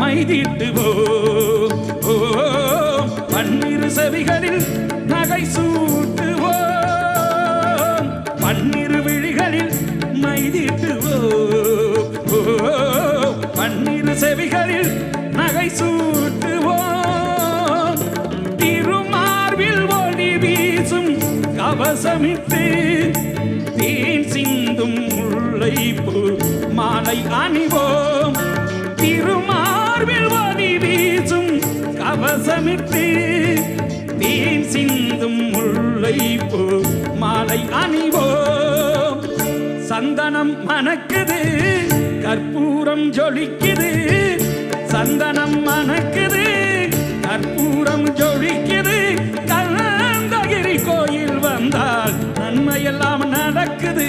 மைதீட்டுவோம் ஓ பன்னிரு செவிகளில் நகை சூட்டுவோம் பன்னிரு விழிகளில் மைதீட்டுவோம் ஓ பன்னிரு செவிகளில் நகை சூட்டுவோம் திருமார்பில் ஒளி வீசும் கவசமிட்டு தேன் சிந்தும் முல்லைப்பூ மாலை அணிவோம். கவசமிட்டு தேன் சிந்தும் முல்லை போ மாலை அணிவோம். சந்தனம் மணக்குது கற்பூரம் ஜொலிக்குது. சந்தனம் மணக்குது கற்பூரம் ஜொலிக்குது. கலந்தகிரி கோயில் வந்தால் நன்மையெல்லாம் நடக்குது.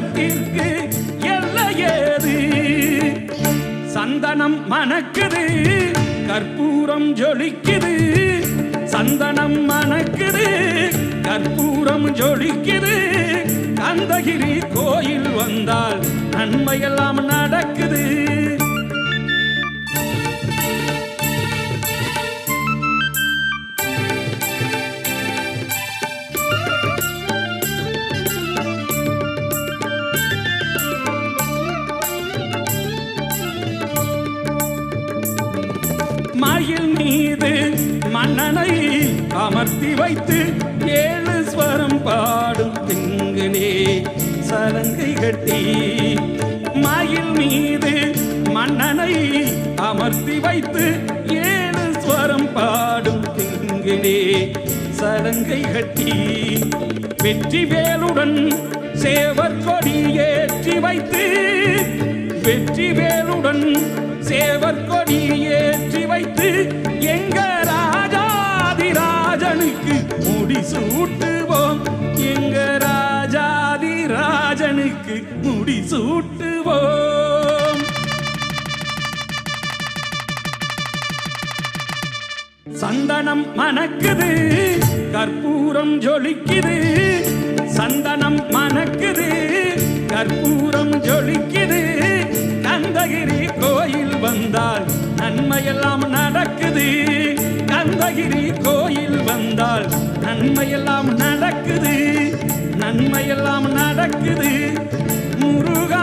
சுகத்திற்கு எல்லையேது சந்தனம் மணக்குது கற்பூரம் ஜொலிக்குது. சந்தனம் மணக்குது கற்பூரம் ஜொலிக்குது. கந்தகிரி கோயில் வந்தால் நன்மையெல்லாம் நடக்குது. மன்னனை அமர்த்தி வைத்து ஏழு ஸ்வரம் பாடும் திங்களே சலங்கை கட்டி. மயில் மீது மன்னனை அமர்த்தி வைத்து ஏழு ஸ்வரம் பாடும் திங்களே சலங்கை கட்டி. வெற்றி வேலுடன் சேவர் கொடி ஏற்றி வைத்து வெற்றி வேலுடன் சேவர் கொடி ஏற்றி வைத்து ராஜாதிராஜனுக்கு முடி சூட்டுவோம். சந்தனம் மணக்குது கற்பூரம் ஜொலிக்குது. சந்தனம் மணக்குது கற்பூரம் ஜொலிக்குது. கந்தகிரி கோயில் வந்தால் நன்மையெல்லாம் நடக்குது. கந்தகிரி கோயில் வந்தால் நன்மையெல்லாம் நடக்குது. நன்மையெல்லாம் நடக்குது முருகா.